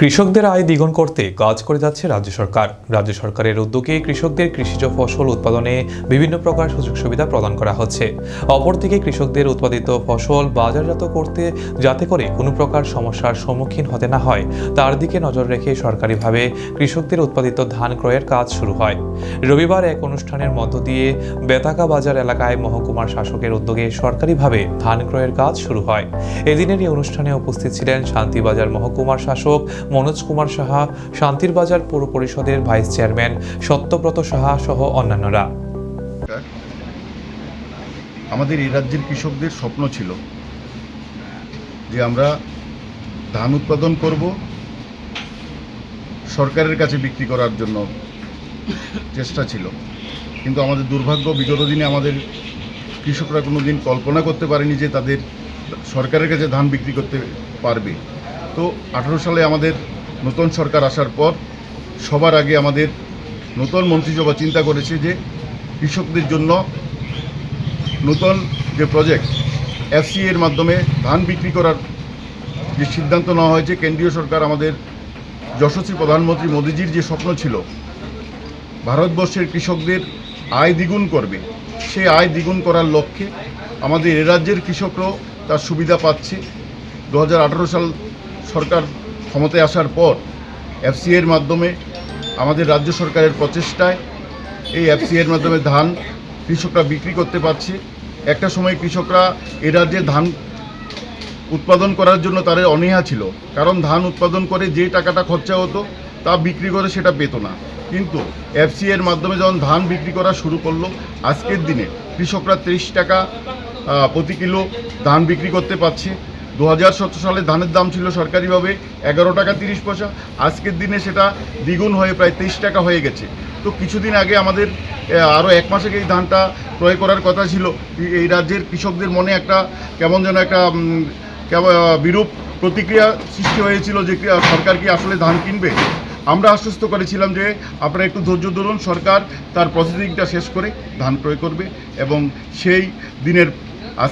কৃষকদের আয় দ্বিগুণ করতে কাজ করে যাচ্ছে রাজ্য সরকার। রাজ্য সরকারের উদ্যোগে কৃষকদের কৃষিজ ফসল উৎপাদনে বিভিন্ন প্রকার সুযোগ সুবিধা প্রদান করা হচ্ছে। অপরদিকে কৃষকদের উৎপাদিত ফসল বাজারজাত করতে যাতে করে কোনো প্রকার সমস্যার সম্মুখীন হতে না হয়, তার দিকে নজর রেখে সরকারিভাবে কৃষকদের উৎপাদিত ধান ক্রয়ের কাজ শুরু হয়। রবিবার এক অনুষ্ঠানের মধ্য দিয়ে বেতাকা বাজার এলাকায় মহকুমার শাসকের উদ্যোগে সরকারিভাবে ধান ক্রয়ের কাজ শুরু হয়। এদিনের এই অনুষ্ঠানে উপস্থিত ছিলেন শান্তিবাজার মহকুমার শাসক মনোজ কুমার সাহা, শান্তির বাজার পৌর পরিষদের ভাইস চেয়ারম্যান সত্যব্রত সাহা সহ অন্যান্যরা। আমাদের এই রাজ্যের কৃষকদের স্বপ্ন ছিল যে আমরা ধান উৎপাদন করব, সরকারের কাছে বিক্রি করার জন্য চেষ্টা ছিল। কিন্তু আমাদের দুর্ভাগ্য, বিগত দিনে আমাদের কৃষকরা কোনো দিন কল্পনা করতে পারেনি যে তাদের সরকারের কাছে ধান বিক্রি করতে পারবে। তো আঠারো সালে আমাদের নতুন সরকার আসার পর সবার আগে আমাদের নতুন মন্ত্রিসভা চিন্তা করেছে যে কৃষকদের জন্য নতুন যে প্রজেক্ট এফসি এর মাধ্যমে ধান বিক্রি করার যে সিদ্ধান্ত নেওয়া হয়েছে, কেন্দ্রীয় সরকার আমাদের যশস্বী প্রধানমন্ত্রী মোদীজির যে স্বপ্ন ছিল, ভারতবর্ষের কৃষকদের আয় দ্বিগুণ করবে। সেই আয় দ্বিগুণ করার লক্ষ্যে আমাদের এ রাজ্যের কৃষকরাও তার সুবিধা পাচ্ছে। দু হাজার আঠেরো সাল সরকার ক্ষমতায় আসার পর এফসি এর মাধ্যমে আমাদের রাজ্য সরকারের প্রচেষ্টায় এই এফসি এর মাধ্যমে ধান কৃষকরা বিক্রি করতে পারছে। একটা সময় কৃষকরা এ রাজ্যে ধান উৎপাদন করার জন্য তাদের অনীহা ছিল। কারণ ধান উৎপাদন করে যে টাকাটা খরচা হতো, তা বিক্রি করে সেটা পেত না। কিন্তু এফসি এর মাধ্যমে যখন ধান বিক্রি করা শুরু করল, আজকের দিনে কৃষকরা ত্রিশ টাকা প্রতি কিলো ধান বিক্রি করতে পারছে। দু হাজার সতেরো সালে ধানের দাম ছিল সরকারিভাবে এগারো টাকা তিরিশ পয়সা। আজকের দিনে সেটা দ্বিগুণ হয়ে প্রায় তেইশ টাকা হয়ে গেছে। তো কিছুদিন আগে আমাদের আরও এক মাস আগে এই ধানটা ক্রয় করার কথা ছিল। এই- রাজ্যের কৃষকদের মনে একটা কেমন যেন একটা বিরূপ প্রতিক্রিয়া সৃষ্টি হয়েছিল যে সরকার কি আসলে ধান কিনবে। আমরা আশ্বস্ত করেছিলাম যে আপনারা একটু ধৈর্য ধরুন, সরকার তার প্রসেসিংটা শেষ করে ধান ক্রয় করবে এবং সেই দিনের আজ